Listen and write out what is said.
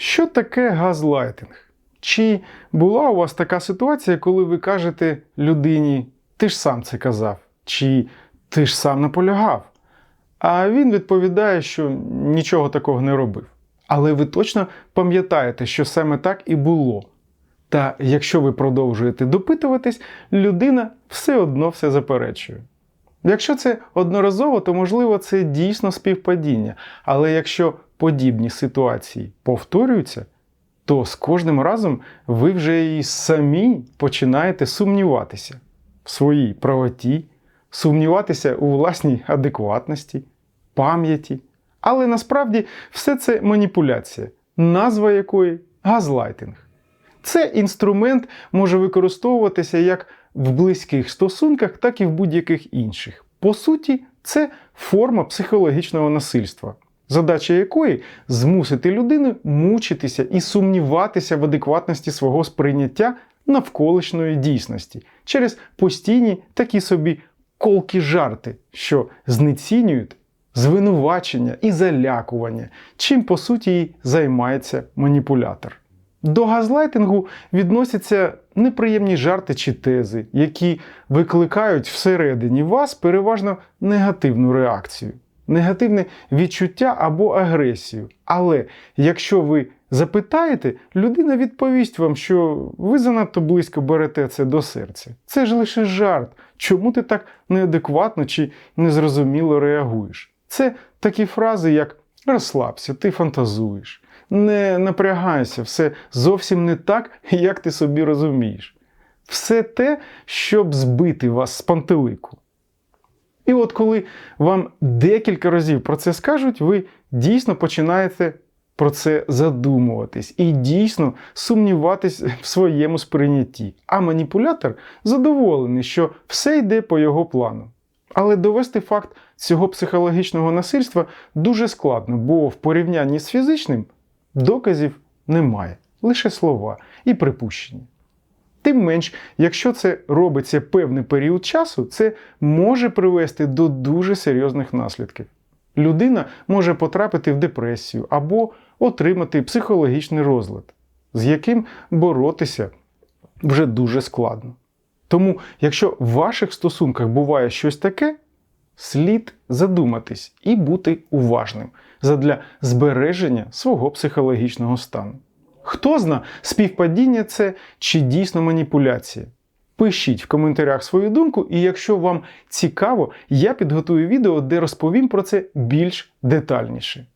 Що таке газлайтинг? Чи була у вас така ситуація, коли ви кажете людині, ти ж сам це казав, чи ти ж сам наполягав? А він відповідає, що нічого такого не робив. Але ви точно пам'ятаєте, що саме так і було. Та якщо ви продовжуєте допитуватись, людина все одно все заперечує. Якщо це одноразово, то можливо це дійсно співпадіння. Але якщо подібні ситуації повторюються, то з кожним разом ви вже і самі починаєте сумніватися в своїй правоті, сумніватися у власній адекватності, пам'яті. Але насправді все це маніпуляція, назва якої газлайтинг. Цей інструмент може використовуватися як в близьких стосунках, так і в будь-яких інших. По суті, це форма психологічного насильства, задача якої змусити людину мучитися і сумніватися в адекватності свого сприйняття навколишньої дійсності через постійні такі собі колкі жарти, що знецінюють звинувачення і залякування, чим по суті і займається маніпулятор. До газлайтингу відносяться неприємні жарти чи тези, які викликають всередині вас переважно негативну реакцію, негативне відчуття або агресію. Але якщо ви запитаєте, людина відповість вам, що ви занадто близько берете це до серця. Це ж лише жарт. Чому ти так неадекватно чи незрозуміло реагуєш? Це такі фрази, як розслабся, ти фантазуєш. Не напрягайся, все зовсім не так, як ти собі розумієш. Все те, щоб збити вас з пантелику. І от коли вам декілька разів про це скажуть, ви дійсно починаєте про це задумуватись і дійсно сумніватись в своєму сприйнятті. А маніпулятор задоволений, що все йде по його плану. Але довести факт цього психологічного насильства дуже складно, бо в порівнянні з фізичним доказів немає, лише слова і припущення. Тим менш, якщо це робиться певний період часу, це може привести до дуже серйозних наслідків. Людина може потрапити в депресію або отримати психологічний розлад, з яким боротися вже дуже складно. Тому, якщо в ваших стосунках буває щось таке, слід задуматись і бути уважним задля збереження свого психологічного стану. Хто зна, співпадіння це чи дійсно маніпуляція? Пишіть в коментарях свою думку, і якщо вам цікаво, я підготую відео, де розповім про це більш детальніше.